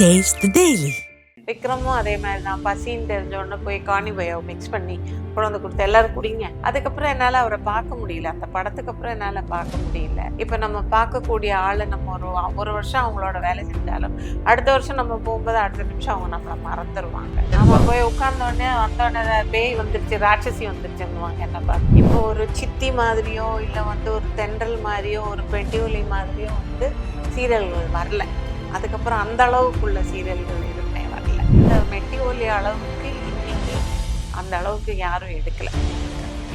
Taste daily விக்ரமும் அதே மாதிரி தான் பசின்னு தெரிஞ்ச உடனே போய் காணி பயோ மிக்ஸ் பண்ணி கொண்டு வந்து கொடுத்து எல்லாரும் குடிங்க. அதுக்கப்புறம் என்னால் அவரை பார்க்க முடியல. அந்த படத்துக்கு அப்புறம் என்னால் பார்க்க முடியல. இப்போ நம்ம பார்க்கக்கூடிய ஆளை நம்ம ஒரு ஒரு வருஷம் அவங்களோட வேலை செஞ்சாலும் அடுத்த வருஷம் நம்ம போகும்போது அடுத்த நிமிஷம் அவங்க நம்மளை மறந்துடுவாங்க நம்ம போய் உட்கார்ந்த வந்தோடனே பேய் வந்துருச்சு ராட்சசி வந்துருச்சுன்னுவாங்க என்ன பார்த்து. இப்போ ஒரு சித்தி மாதிரியோ இல்லை வந்து ஒரு தென்றல் மாதிரியோ ஒரு பெட்டியொலி மாதிரியோ வந்து சீரியல்கள் வரல. அதுக்கப்புறம் அந்த அளவுக்குள்ள சீரியல்கள் எதுவுமே வரல. இந்த மெட்டி ஒலி அளவுக்கு இன்னைக்கு அந்த அளவுக்கு யாரும் எடுக்கல.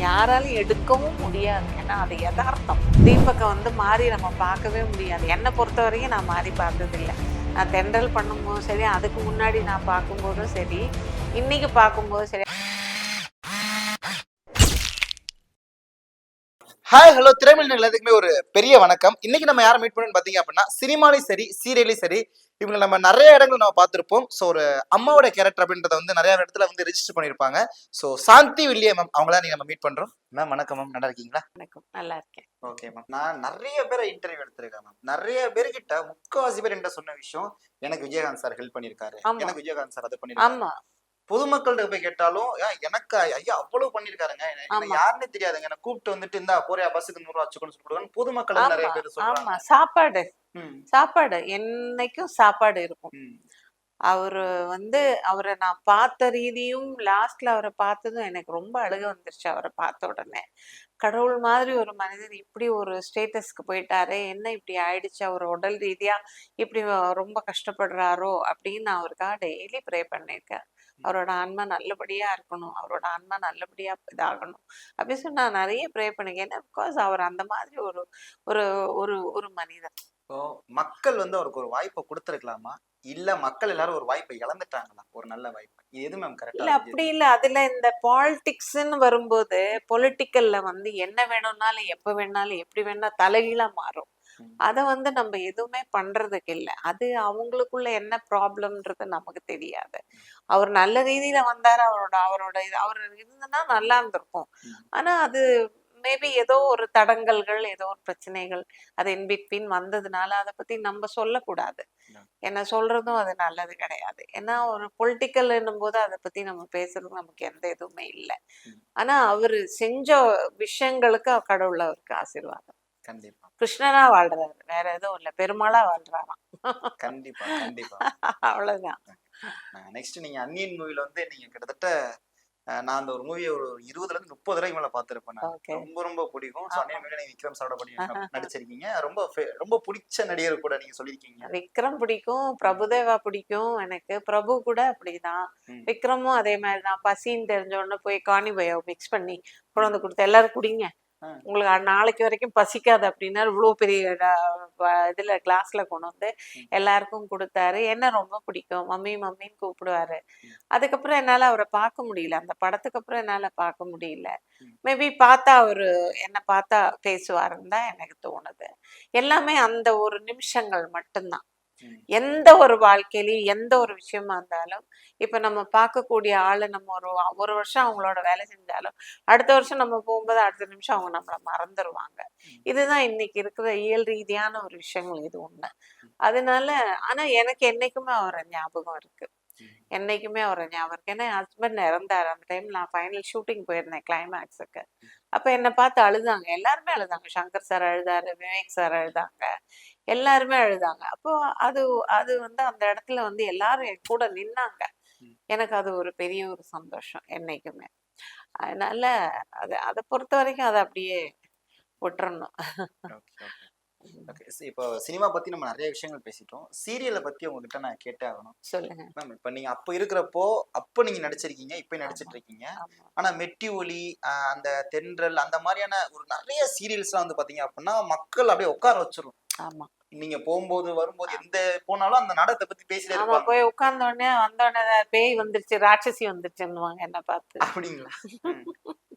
யாராலும் எடுக்கவும் முடியாது. ஏன்னா அது யதார்த்தம். தீபக்கை வந்து மாறி நம்ம பார்க்கவே முடியாது. என்னை பொறுத்த வரைக்கும் நான் மாறி பார்த்ததில்லை. நான் தென்றல் பண்ணும்போதும் சரி அதுக்கு முன்னாடி நான் பார்க்கும்போதும் சரி இன்னைக்கு பார்க்கும்போதும் சரி ஹாய் ஹலோ திரைமொழி எல்லாத்துக்குமே ஒரு பெரிய வணக்கம். இன்னைக்கு நம்ம யாரை மீட் பண்ணணும்னு பாத்தீங்க அப்படின்னா சினிமாலையும் சரி சீரியலையும் சரி இவங்க நம்ம நிறைய இடங்கள் நம்ம பார்த்திருப்போம். ஸோ ஒரு அம்மாவோட கேரக்டர் அப்படின்றத வந்து நிறைய இடத்துல வந்து ரெஜிஸ்டர் பண்ணியிருப்பாங்க. ஸோ சாந்தி வில்லியம் மேம் அவங்கள நீங்க நம்ம மீட் பண்றோம். மேம் வணக்கம் மேம் நல்லா இருக்கீங்களா? வணக்கம் நல்லா இருக்கேன். ஓகே மேம் நான் நிறைய பேரை இன்டர்வியூ எடுத்திருக்கேன் மேம் நிறைய பேர்கிட்ட முக்காவாசி பேர் என்ன சொன்ன விஷயம் எனக்கு விஜயகாந்த் சார் ஹெல்ப் பண்ணியிருக்காரு. எனக்கு விஜயகாந்த் சார் அதை பண்ணிருக்காரு பொதுமக்கள்கிட்ட போய் கேட்டாலும் "ஏன் எனக்கு ஐயா அவ்வளவு பண்ணிருக்காருங்க. எனக்கு. யாருன்னே தெரியாதுங்க. என்ன கூப்பிட்டு வந்துட்டு இந்தா போறியா? பஸ்ஸுக்கு நூறு ரூபா வச்சுக்கணும்னு சொல்லிட்டு பொதுமக்கள் நிறைய பேர் ஆமா. சாப்பாடு. சாப்பாடு. என்னைக்கும் சாப்பாடு இருக்கும். அவரு வந்து அவரை நான் பார்த்த ரீதியும் லாஸ்ட்ல அவரை பார்த்ததும் எனக்கு ரொம்ப அழுக வந்துருச்சு அவரை பார்த்த உடனே. கடவுள் மாதிரி ஒரு மனிதர் இப்படி ஒரு ஸ்டேட்டஸ்க்கு போயிட்டாரே என்ன இப்படி ஆயிடுச்சு? அவர் உடல் ரீதியா இப்படி ரொம்ப கஷ்டப்படுறாரோ அப்படின்னு நான் அவருக்காக டெய்லி ப்ரே பண்ணியிருக்கேன். அவரோட ஆன்மா நல்லபடியா இருக்கணும். அவரோட ஆன்மா நல்லபடியா இதாகணும். அப்படின்னு சொல்லி நான் நிறைய ப்ரே பண்ணிருக்கேன். பிகாஸ் அவர் அந்த மாதிரி ஒரு ஒரு ஒரு ஒரு மனிதர். இப்போ மக்கள் வந்து அவருக்கு ஒரு வாய்ப்பை கொடுத்துருக்கலாமா? இல்ல மக்கள் எல்லாரும் ஒரு வாய்ப்பை இழந்துட்டாங்களா? ஒரு நல்ல வாய்ப்பு. இது எது மேம் இல்ல கரெக்டா அப்படி இல்ல. அதுல இந்த பாலிடிக்ஸ்ன்னு வரும்போது பொலிட்டிக்கல்ல வந்து என்ன வேணும்னாலும் எப்ப வேணாலும் எப்படி வேணா தலைகீழா மாறும். அத வந்து நம்ம எதுவுமே பண்றதுக்கு இல்ல அது அவங்களுக்குள்ள என்ன ப்ராப்ளம்ன்றது நமக்கு தெரியாது அவர் நல்ல ரீதியில வந்தாரு அவரோட அவரோட இது அவர் இருந்ததுன்னா நல்லா இருந்திருக்கும். ஆனா அது மேபி ஏதோ ஒரு தடங்கல்கள் ஏதோ ஒரு பிரச்சனைகள் அது இன்பிட்வீன் வந்ததுனால அதை பத்தி நம்ம சொல்லக்கூடாது. என்ன சொல்றதும் அது நல்லது கிடையாது ஏன்னா ஒரு பொலிட்டிக்கல் போது அதை பத்தி நம்ம பேசுறது நமக்கு எந்த இதுவுமே இல்லை. ஆனா அவரு செஞ்ச விஷயங்களுக்கு கடவுள் அவருக்கு ஆசீர்வாதம் கண்டிப்பா. கிருஷ்ணனா வாழ்றாரு. வேற எதுவும் இல்ல. பெருமாளா வாழ்றாராம். கண்டிப்பா கண்டிப்பா. அவ்வளவுதான். நெக்ஸ்ட் நீங்க அன்னியன் மூவில வந்து நீங்க கிட்டத்தட்ட நான் அந்த ஒரு மூவியை ஒரு இருபதுல இருந்து முப்பது தடவை மேல பாத்திருப்பேன் ரொம்ப ரொம்ப பிடிக்கும். அன்னியன் மூவில நீங்க விக்ரம் சாரோட ஆஹா. நடிச்சிருக்கீங்க. ரொம்ப ரொம்ப பிடிச்ச நடிகர் கூட நீங்க சொல்லியிருக்கீங்க. விக்ரம் பிடிக்கும். பிரபுதேவா பிடிக்கும். எனக்கு பிரபு கூட அப்படிதான். விக்ரமும் அதே மாதிரி தான். பசின்னு தெரிஞ்ச உடனே போய் காணி பயோ மிக்ஸ் பண்ணி கொண்டு வந்து கொடுத்து எல்லாரும் குடிங்க. உங்களுக்கு நாளைக்கு வரைக்கும் பசிக்காது அப்படின்னா இவ்வளோ பெரிய இதுல கிளாஸ்ல கொண்டு வந்து. எல்லாருக்கும் கொடுத்தாரு என்ன ரொம்ப பிடிக்கும் மம்மி மம்மின்னு கூப்பிடுவாரு. அதுக்கப்புறம் என்னால அவரை பார்க்க முடியல அந்த படத்துக்கு அப்புறம் என்னால பார்க்க முடியல. மேபி பார்த்தா அவரு என்ன பார்த்தா பேசுவாருன்னு தான் எனக்கு தோணுது எல்லாமே அந்த ஒரு நிமிஷங்கள் மட்டும்தான். எந்த ஒரு வாழ்க்கையிலயும் எந்த ஒரு விஷயமா இருந்தாலும் இப்ப நம்ம பார்க்கக்கூடிய ஆளு நம்ம ஒரு ஒரு வருஷம் அவங்களோட வேலை செஞ்சாலும் அடுத்த வருஷம் நம்ம போகும்போது அடுத்த நிமிஷம் அவங்க நம்மளை மறந்துடுவாங்க இதுதான் இன்னைக்கு இருக்கிற இயல் ரீதியான ஒரு விஷயங்கள். இது ஒண்ணு. அதனால ஆனா எனக்கு என்னைக்குமே அவரை ஞாபகம் இருக்கு. என்னைக்குமே அவரை ஞாபகம். இருக்கு ஏன்னா ஹஸ்பண்ட் இறந்தாரு. அந்த டைம் நான் ஃபைனல் ஷூட்டிங் போயிருந்தேன் கிளைமேக்ஸுக்கு அப்ப என்னை பார்த்து அழுதாங்க. எல்லாருமே அழுதாங்க. சங்கர் சார் அழுதாரு விவேக் சார் அழுதாங்க. எல்லாருமே அழுதாங்க. அப்போ அது அது வந்து அந்த இடத்துல வந்து எல்லாரும் என் கூட நின்னாங்க. எனக்கு அது ஒரு பெரிய ஒரு சந்தோஷம் என்னைக்குமே. அதனால அது அதை பொறுத்த வரைக்கும் அதை அப்படியே விட்டுறணும். ஓகே இப்போ சினிமா பத்தி நம்ம நிறைய விஷயங்கள் பேசிட்டோம். சீரியலை பத்தி உங்ககிட்ட நான் கேட்டே ஆகணும். சொல்லுங்க. மேம் இப்போ நீங்க அப்ப இருக்கிறப்போ அப்ப நீங்க நடிச்சிருக்கீங்க இப்ப நடிச்சிட்டு இருக்கீங்க ஆனா மெட்டி ஒலி அந்த தென்றல் அந்த மாதிரியான ஒரு நிறைய சீரியல்ஸ்லாம் வந்து பாத்தீங்க அப்படின்னா மக்கள் அப்படியே உட்கார வச்சிரும். ஆமா. நீங்க போகும்போது வரும்போது எந்த போனாலும் அந்த நாடகத்தை பத்தி பேசிட்டே போய் உட்கார்ந்த உடனே வந்த உடனே பேய் வந்துருச்சு ராட்சசி வந்துருச்சுன்னுவாங்க என்ன பார்த்து. அப்படிங்களா?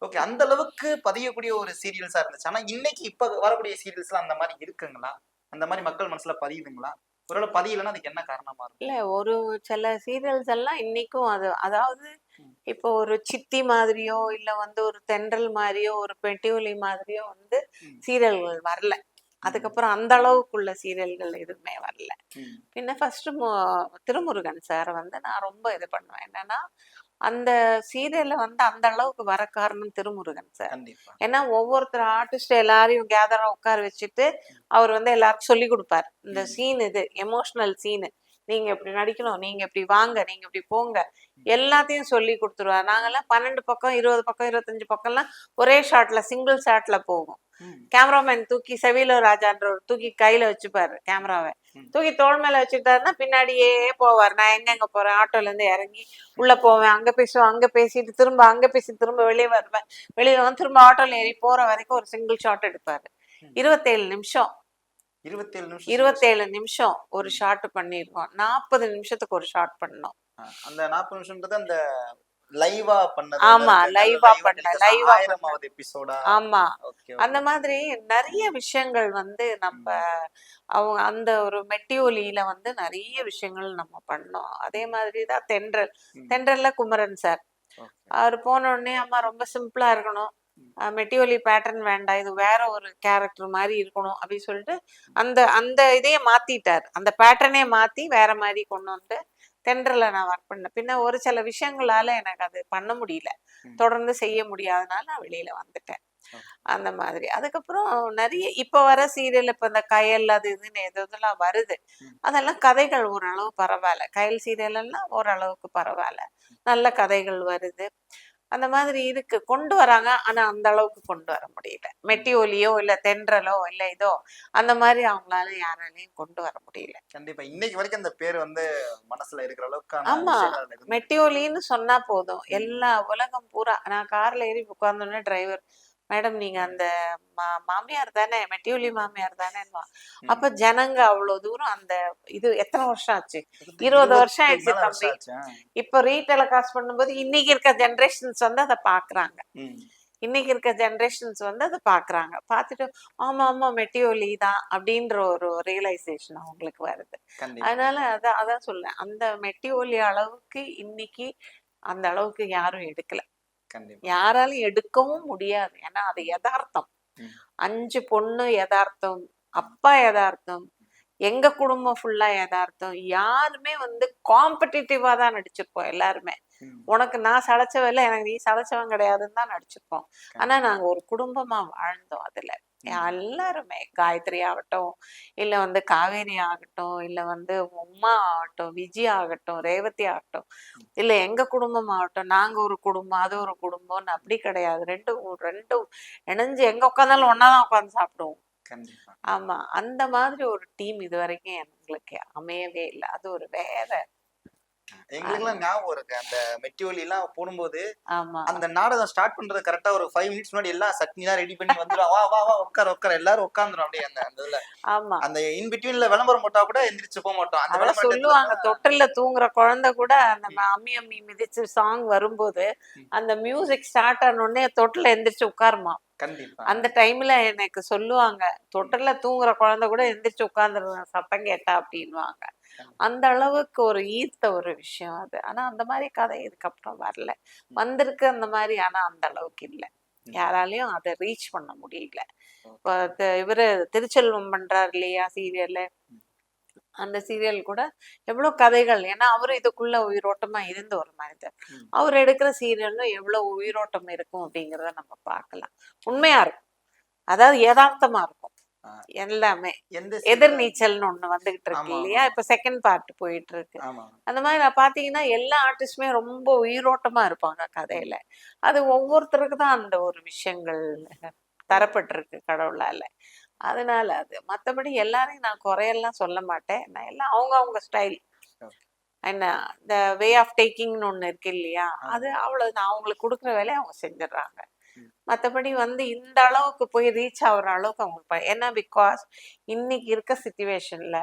ஓகே அந்த அளவுக்கு பதியக்கூடிய ஒரு சீரியல்ஸா இருந்துச்சு. ஆனா இன்னைக்கு இப்ப வரக்கூடிய சீரியல்ஸ்லாம் அந்த மாதிரி இருக்குங்களா? அந்த மாதிரி மக்கள் மனசுல பதியுதுங்களா? ஒருவேளை பதியலைன்னா அதுக்கு என்ன காரணமா இருக்கும்? இல்ல ஒரு சில சீரியல்ஸ் எல்லாம் இன்னைக்கும் அது அதாவது. இப்போ ஒரு சித்தி மாதிரியோ இல்ல வந்து ஒரு தென்றல் மாதிரியோ ஒரு பெட்டியொலி மாதிரியோ வந்து. சீரியல்கள் வரல. அதுக்கப்புறம் அந்த அளவுக்குள்ள சீரியல்கள் எதுவுமே வரல. பின்ன ஃபர்ஸ்ட் திருமுருகன் சார் வந்து நான் ரொம்ப இது பண்ணுவேன். என்னன்னா அந்த சீரியல்ல வந்து அந்த அளவுக்கு வர காரணம் திருமுருகன் சார் ஏன்னா ஒவ்வொருத்தர் ஆர்டிஸ்ட் எல்லாரையும் கேதரா உட்கார வச்சுட்டு அவர் வந்து எல்லாருக்கும் சொல்லி கொடுப்பாரு. இந்த. சீன் இது எமோஷனல் சீனு நீங்க இப்படி நடிக்கணும் நீங்க இப்படி வாங்க நீங்க இப்படி போங்க. எல்லாத்தையும் சொல்லி கொடுத்துருவாரு. நாங்கெல்லாம் பன்னெண்டு பக்கம் இருபது பக்கம் இருபத்தஞ்சு பக்கம்லாம் ஒரே ஷாட்ல சிங்கிள் ஷாட்ல போகும். கேமராமேன் தூக்கி செவிலோ ராஜான்ற ஒரு தூக்கி கையில வச்சுப்பாரு கேமராவை. தூக்கி தோள் மேல வச்சுட்டாருன்னா பின்னாடியே போவார். நான் எங்கெங்க போறேன்? ஆட்டோல இருந்து இறங்கி உள்ள போவேன். அங்க பேசுவேன் அங்க பேசிட்டு திரும்ப அங்க பேசி திரும்ப வெளியே வருவேன். வெளியில வந்து திரும்ப ஆட்டோல ஏறி போற வரைக்கும் ஒரு சிங்கிள் ஷாட் எடுப்பாரு. இருபத்தேழு நிமிஷம். இருபத்தேழு நிமிஷம் இருபத்தேழு நிமிஷம் ஒரு ஷாட் பண்ணிருக்கோம் நாற்பது நிமிஷத்துக்கு ஒரு ஷாட் பண்ணோம். அந்த நாற்பது நிமிஷம்ன்றது அந்த லைவா பண்ணது. ஆமா, ஆ பண்ண, ஆ ஆயிரமாவது எபிசோடா ஆமா. அந்த மாதிரி நிறைய விஷயங்கள் வந்து நம்ம அவங்க அந்த ஒரு மெட்டியோலியில வந்து நிறைய விஷயங்கள் நம்ம பண்ணோம். அதே மாதிரி தான் தென்றல். தென்றல்ல குமரன் சார். அவர் போன உடனே அம்மா ரொம்ப சிம்பிளா இருக்கணும். மெட்டியோலி பேட்டர்ன் வேண்டாம். இது வேற ஒரு கேரக்டர் மாதிரி இருக்கணும் அப்படின்னு சொல்லிட்டு அந்த அந்த இதையே மாத்திட்டார். அந்த பேட்டர்னே மாத்தி வேற மாதிரி கொண்டு வந்து தென்றல நான் ஒர்க் பண்ணேன். பின்ன ஒரு சில விஷயங்களால எனக்கு அது பண்ண முடியல. தொடர்ந்து செய்ய முடியாதனால நான் வெளியில வந்துட்டேன். அந்த மாதிரி. அதுக்கப்புறம் நிறைய இப்ப வர சீரியல் இப்ப இந்த கயல் அது இதுன்னு எது இதெல்லாம் வருது. அதெல்லாம் கதைகள் ஓரளவு பரவாயில்ல. கயல் சீரியல் எல்லாம் ஓரளவுக்கு பரவாயில்ல. நல்ல கதைகள் வருது. அந்த மாதிரி இருக்கு. கொண்டு வராங்க. ஆனா அந்த அளவுக்கு கொண்டு வர முடியல. மெட்டியோலியோ இல்ல தென்றலோ இல்ல இதோ அந்த மாதிரி அவங்களால யாராலையும் கொண்டு வர முடியல. கண்டிப்பா. இன்னைக்கு வரைக்கும் அந்த பேர் வந்து மனசுல இருக்கிற அளவுக்கான ஆமா. மெட்டியோலின்னு சொன்னா போதும். எல்லா உலகம் பூரா நான் கார்ல ஏறி உட்கார்ந்தோடனே டிரைவர் மேடம் நீங்க அந்த மா- மாமியார் தானே மெட்டியோலி மாமியார் தானேன்னுவா ம். அப்ப ஜனங்க அவ்வளவு தூரம் அந்த இது எத்தனை வருஷம் ஆச்சு? இருபது வருஷம் ஆயிடுச்சு தம்பி. இப்ப ரீடெலிகாஸ்ட் பண்ணும்போது இன்னைக்கு இருக்க ஜெனரேஷன்ஸ் வந்து அதை பாக்குறாங்க. இன்னைக்கு இருக்க ஜெனரேஷன்ஸ் வந்து அதை பாக்குறாங்க. பார்த்துட்டு ஆமா ஆமா மெட்டியோலி தான் அப்படின்ற ஒரு ரியலைசேஷன் அவங்களுக்கு வருது. அதனால அதான் அதான் சொல்றேன். அந்த மெட்டியோலி அளவுக்கு இன்னைக்கு அந்த அளவுக்கு யாரும் எடுக்கல. யாராலும் எடுக்கவும் முடியாது. ஏன்னா அது யதார்த்தம். அஞ்சு பொண்ணு யதார்த்தம் அப்பா யதார்த்தம் எங்க குடும்பம் ஃபுல்லா யதார்த்தம் யாருமே வந்து காம்படிட்டிவா தான் நடிச்சிருப்போம் எல்லாருமே. உனக்கு நான் சளைச்சவ இல்ல எனக்கு நீ சளைச்சவன் கிடையாதுன்னு தான் நடிச்சிருப்போம். ஆனா நாங்க ஒரு குடும்பமா வாழ்ந்தோம் அதுல. எல்லாருமே. காயத்ரி ஆகட்டும் இல்ல வந்து காவேரி ஆகட்டும் இல்ல வந்து உமா ஆகட்டும் விஜய் ஆகட்டும் ரேவதி ஆகட்டும் இல்ல எங்க குடும்பம் ஆகட்டும் நாங்க ஒரு குடும்பம் அது ஒரு குடும்பம்னு அப்படி கிடையாது. ரெண்டும் ரெண்டும் இணைஞ்சு எங்க உட்காந்தாலும் ஒன்னாதான் உட்காந்து சாப்பிடுவோம். ஆமா. அந்த மாதிரி ஒரு டீம் இது வரைக்கும் எங்களுக்கு அமையவே இல்லை. அது ஒரு வேற எங்களுக்கு எல்லாம் ஞாபகம் இருக்கு. அந்த மெட்டியோலி எல்லாம் போடும்போது ஆமா. அந்த நாடகம் ஸ்டார்ட் பண்றது கரெக்டா ஒரு ஃபைவ் மினிட்ஸ் முன்னாடி எல்லாம் சட்னி எல்லாம் ரெடி பண்ணி வந்துடும் வா வா வா உட்கார உட்கார. எல்லாரும் உட்காந்துரும் அப்படியே அந்த அந்த இதுல. ஆமா. அந்த இன் பிட்வீன்ல விளம்பரம் போட்டா கூட எந்திரிச்சு போக மாட்டோம். அந்த சொல்லுவாங்க. தொட்டில்ல தூங்குற குழந்தை கூட அந்த அம்மி அம்மி மிதிச்சு சாங் வரும்போது. அந்த மியூசிக் ஸ்டார்ட் ஆன உடனே தொட்டில எந்திரிச்சு உட்காருமா. அந்த டைம்ல எனக்கு சொல்லுவாங்க தொட்டில்ல தூங்குற குழந்தை கூட எந்திரிச்சு உட்கார்ந்துருவேன் சத்தம் கேட்டா அப்படின்வாங்க அந்த அளவுக்கு ஒரு ஈர்த்த ஒரு விஷயம் அது. ஆனா அந்த மாதிரி கதை இதுக்கப்புறம் வரல. வந்திருக்கு அந்த மாதிரி ஆனா அந்த அளவுக்கு இல்லை. யாராலையும் அதை ரீச் பண்ண முடியல. இப்போ இவரு திருச்செல்வம் பண்றாரு இல்லையா சீரியல்ல. அந்த சீரியல் கூட எவ்வளவு கதைகள். ஏன்னா அவரு இதுக்குள்ள உயிரோட்டமா இருந்த ஒரு மனிதர். அவர் எடுக்கிற சீரியல்ல எவ்வளவு உயிரோட்டம் இருக்கும் அப்படிங்கறத நம்ம பார்க்கலாம். உண்மையா இருக்கும். அதாவது யதார்த்தமா இருக்கும். எல்லாமே. எந்த எதிர்நீச்சல்னு ஒண்ணு வந்துகிட்டு இருக்கு இல்லையா. இப்ப செகண்ட் பார்ட் போயிட்டு இருக்கு. அந்த மாதிரி நான் பாத்தீங்கன்னா எல்லா ஆர்டிஸ்டுமே ரொம்ப உயிரோட்டமா இருப்பாங்க கதையில. அது ஒவ்வொருத்தருக்கு தான் அந்த ஒரு விஷயங்கள் தரப்பட்டிருக்கு கடவுளால. அதனால அது. மத்தபடி எல்லாரையும் நான் குறையெல்லாம் சொல்ல மாட்டேன். நான் எல்லாம் அவங்க அவங்க ஸ்டைல். என்ன இந்த வே ஆஃப் டேக்கிங்னு ஒண்ணு இருக்கு இல்லையா? அது அவ்வளவு நான் அவங்களுக்கு கொடுக்குற வேலையை அவங்க செஞ்சிடுறாங்க. ம். மத்தபடி வந்து இந்த அளவுக்கு போய் ரீச் ஆகுற அளவுக்கு அவங்க ஏன்னா பிகாஸ் இன்னைக்கு இருக்க சுச்சுவேஷன்ல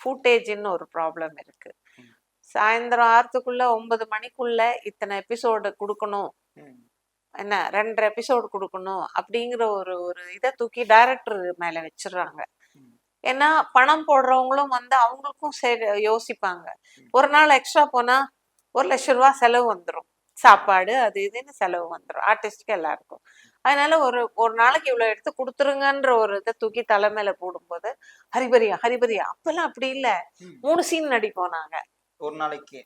ஃபுட்டேஜ்னு ஒரு ப்ராப்ளம் இருக்கு. ம். சாயந்தரம் ஆறதுக்குள்ள ஒன்பது மணிக்குள்ள இத்தனை எபிசோடு கொடுக்கணும். என்ன ரெண்டரை எபிசோடு கொடுக்கணும் அப்படிங்கிற ஒரு ஒரு இதை தூக்கி டைரக்டர் மேல வச்சிடுறாங்க. ஏன்னா பணம் போடுறவங்களும் வந்து அவங்களுக்கும் சரி யோசிப்பாங்க. ஒரு நாள் எக்ஸ்ட்ரா போனா ஒரு லட்ச ரூபா செலவு வந்துடும் சாப்பாடு அது இதுன்னு செலவு வந்துடும் ஆர்டிஸ்ட்க்கு எல்லாருக்கும். அதனால ஒரு ஒரு நாளைக்கு இவ்வளவு எடுத்து கொடுத்துருங்கன்ற ஒரு இதை தூக்கி தலைமையில போடும்போது ஹரிபரியா ஹரிபரியா அப்பெல்லாம் அப்படி இல்ல. மூணு சீன் நடிப்போம் நாங்க. ஒரு நாளைக்கு.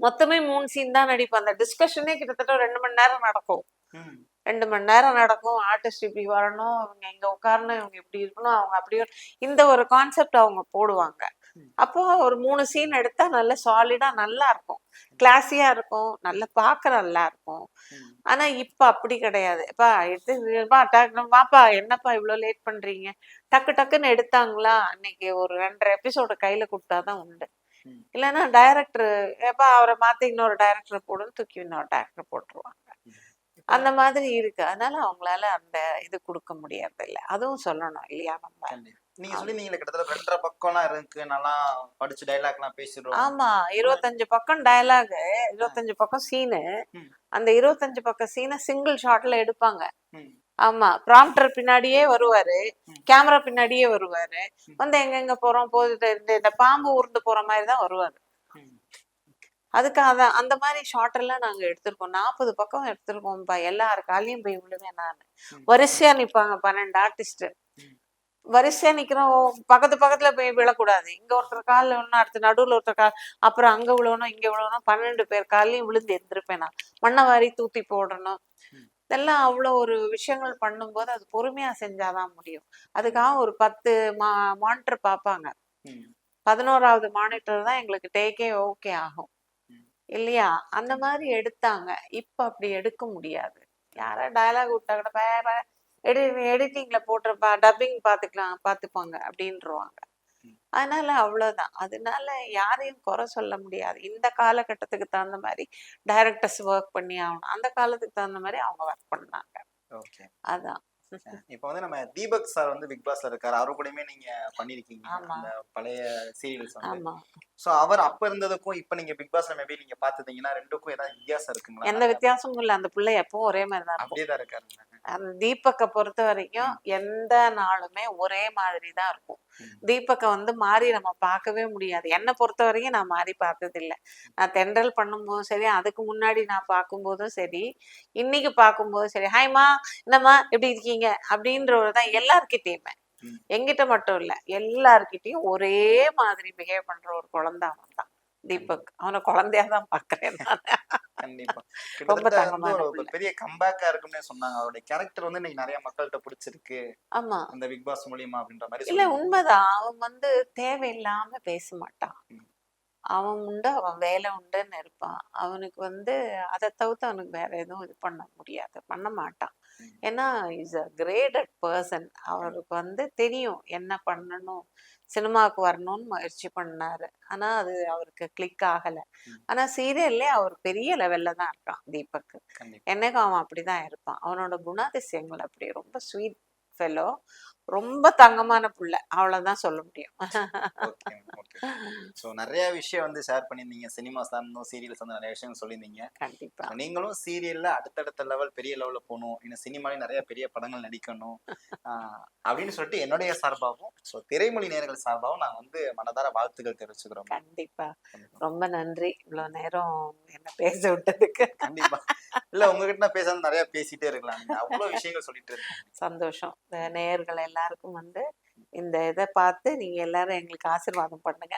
மொத்தமே மூணு சீன் தான் நடிப்போம் அந்த டிஸ்கஷனே கிட்டத்தட்ட ரெண்டு மணி நேரம் நடக்கும். ரெண்டு மணி நேரம் நடக்கும். ஆர்டிஸ்ட் இப்படி வரணும் இவங்க இங்க உட்காரணும் இவங்க இப்படி இருக்கணும் அவங்க அப்படி ஒரு- இந்த ஒரு கான்செப்ட் அவங்க போடுவாங்க. அப்போ ஒரு மூணு சீன் எடுத்தா நல்ல சாலிடா நல்லா இருக்கும். கிளாஸியா இருக்கும். நல்ல பார்க்க நல்லா இருக்கும். ஆனா இப்ப அப்படி கிடையாது. எப்பா எடுத்து வாப்பா என்னப்பா இவ்வளவு லேட் பண்றீங்க? டக்கு டக்குன்னு எடுத்தாங்களா? அன்னைக்கு ஒரு ரெண்டரை எபிசோட கையில கொடுத்தாதான் உண்டு. இல்லைன்னா டைரக்டர் எப்பா அவரை மாத்தி இன்னொரு டைரக்டர் போடுன்னு தூக்கி இன்னொரு டைரக்டர் போட்டுருவாங்க. அந்த மாதிரி இருக்கு. அதனால அவங்களால அந்த இது கொடுக்க முடியறது இல்ல அதுவும் சொல்லணும் இல்லையா நம்ம. நீங்க சொல்லிருந்தீங்களே கிட்டத்தட்ட ரெண்டரை பக்கம்லாம் இருக்கு. நல்லா படிச்சு டைலாக் எல்லாம் பேசிடுவோம் ஆமா. இருபத்தஞ்சு பக்கம் டயலாக் இருபத்தஞ்சு பக்கம் சீனு. அந்த இருபத்தஞ்சு பக்கம் சீனை சிங்கிள் ஷாட்ல எடுப்பாங்க. ஆமா. ப்ராம்ப்டர் பின்னாடியே வருவாரு. கேமரா பின்னாடியே வருவாரு. வந்து எங்க எங்க போறோம் போது இந்த- பாம்பு ஊர்ந்து போற மாதிரி தான் வருவாரு. ம். அதுக்கு அத அந்த மாதிரி ஷார்ட் எல்லாம் நாங்க எடுத்திருக்கோம். நாற்பது பக்கம் எடுத்திருக்கோம்ப்பா எல்லார் காலையும் போய் விழுவேன் நான். வரிசையா நிப்பாங்க பன்னெண்டு ஆர்டிஸ்ட். வரிசையா நிக்கிறோம். பக்கத்து பக்கத்துல போய் விழக்கூடாது. இங்க ஒருத்தர் கால் விழணும் அடுத்து நடுவுல ஒருத்தர் கால் அப்புறம் அங்க விழணும் இங்க விழணும் பன்னெண்டு பேர் காலையும் விழுந்து எந்திருப்பேன் நான். மண்ணை வாரி தூத்தி போடணும். இதெல்லாம் அவ்வளோ ஒரு விஷயங்கள் பண்ணும்போது அது பொறுமையா செஞ்சாதான் முடியும் அதுக்காக ஒரு பத்து மா மானிட்டர் பார்ப்பாங்க. பதினோராவது மானிட்டர் தான் எங்களுக்கு டேக்கே ஓகே ஆகும். இல்லையா அந்த மாதிரி எடுத்தாங்க இப்ப அப்படி எடுக்க முடியாது யாரா டயலாக் விட்டா கூட பே, எடி எடிட்டிங்ல போட்டிருப்பா டப்பிங் பாத்துக்கலாம் பாத்துப்பாங்க அப்படின்றவாங்க. அதனால அவ்வளவுதான். அதனால யாரையும் குறை சொல்ல முடியாது. இந்த காலகட்டத்துக்கு தகுந்த மாதிரி டைரக்டர்ஸ் ஒர்க் பண்ணி ஆகணும். அந்த காலத்துக்கு தகுந்த மாதிரி அவங்க ஒர்க் பண்ணாங்க. அதான். இப்போ வந்து நம்ம தீபக் சார் வந்து பிக் பாஸ்ல இருக்காரு. அவரு கூடயுமே நீங்க பண்ணிருக்கீங்க. அந்த பழைய சீரியல்ஸ் வந்து. சோ அவர் அப்ப இருந்ததுக்கும் இப்ப நீங்க பிக் பாஸ்ல மேபி நீங்க பாத்துட்டீங்கன்னா ரெண்டுக்கும் ஏதாவது வித்தியாசம் இருக்குங்களா? எந்த வித்தியாசமும் இல்ல. அந்த பிள்ளை எப்பவும் ஒரே மாதிரி தான் இருக்கும். அப்படியே தான் இருக்காரு. அந்த தீபக்கை பொறுத்த வரைக்கும் எந்த நாளுமே ஒரே மாதிரி தான் இருக்கும். தீபக்கை வந்து மாறி நம்ம பார்க்கவே முடியாது. என்னை பொறுத்த வரைக்கும் நான் மாறி பார்த்தது இல்ல நான் தென்றல் பண்ணும்போதும் சரி அதுக்கு முன்னாடி நான் பார்க்கும்போதும் சரி இன்னைக்கு பார்க்கும்போதும் சரி ஹாய்மா என்னம்மா? எப்படி இருக்கீங்க? அப்படின்றவர் தான் எல்லார்கிட்டயுமே. எங்கிட்ட மட்டும் இல்ல எல்லார்கிட்டயும் ஒரே மாதிரி பிஹேவ் பண்ற ஒரு குழந்தை அவன் தான் தீபக். அவனை குழந்தையா தான் பாக்குறேன் நான். கண்டிப்பா. ஒரு. பெரிய கம்பேக்கா இருக்கும்னே சொன்னாங்க. அவருடைய கேரக்டர் வந்து இன்னைக்கு நிறைய மக்கள்கிட்ட பிடிச்சிருக்கு. ஆமா. அந்த பிக் பாஸ் மூலியமா அப்படின்ற மாதிரி இல்ல. உண்மைதான். அவன் வந்து தேவையில்லாம பேச மாட்டான். அவன் உண்டு அவன் வேலை உண்டுன்னு இருப்பான். அவனுக்கு வந்து அதை தவிர்த்து அவனுக்கு வேற எதுவும் இது பண்ண முடியாது பண்ண மாட்டான். ஏன்னா இஸ் அ கிரேடட் பர்சன் அவருக்கு வந்து தெரியும் என்ன பண்ணணும் சினிமாவுக்கு வரணும்னு முயற்சி பண்ணாரு. ஆனா அது அவருக்கு கிளிக் ஆகல. ஆனா சீரியல்லே அவர் பெரிய லெவல்ல தான் இருக்கான் தீபக் என்னைக்கும் அவன் அப்படிதான் இருப்பான். அவனோட குணாதிசயங்கள் அப்படி ரொம்ப ஸ்வீட் ஃபெலோ ரொம்ப தங்கமான புள்ள. அவ்வளவுதான் சொல்ல முடியும். சோ நிறைய விஷயம் வந்து ஷேர் பண்ணியிருந்தீங்க. சினிமா சார்ந்தும் சீரியல்ஸ் வந்து நிறைய விஷயம் சொல்லியிருந்தீங்க. கண்டிப்பா. நீங்களும் சீரியல்ல அடுத்தடுத்த லெவல் பெரிய லெவல்ல போகணும். இன்னும் சினிமாலையும் நிறைய பெரிய படங்கள் நடிக்கணும். அப்படின்னு சொல்லிட்டு என்னுடைய சார்பாகவும் ஸோ திரைமொழி நேயர்கள் சார்பாகவும் நான் வந்து மனதார வாழ்த்துக்கள் தெரிவிச்சுக்கிறோம். கண்டிப்பா. ரொம்ப நன்றி. இவ்வளவு நேரம் என்ன பேச விட்டதுக்கு. கண்டிப்பா. இல்ல உங்ககிட்ட நான் பேசாம நிறைய பேசிட்டே இருக்கலாம். அவ்வளவு விஷயங்கள் சொல்லிட்டு இருக்கீங்க சந்தோஷம். இந்த நேயர்கள் எல்லாருக்கும் வந்து இந்த இதை பார்த்து நீங்க எல்லாரும் எங்களுக்கு ஆசீர்வாதம் பண்ணுங்க.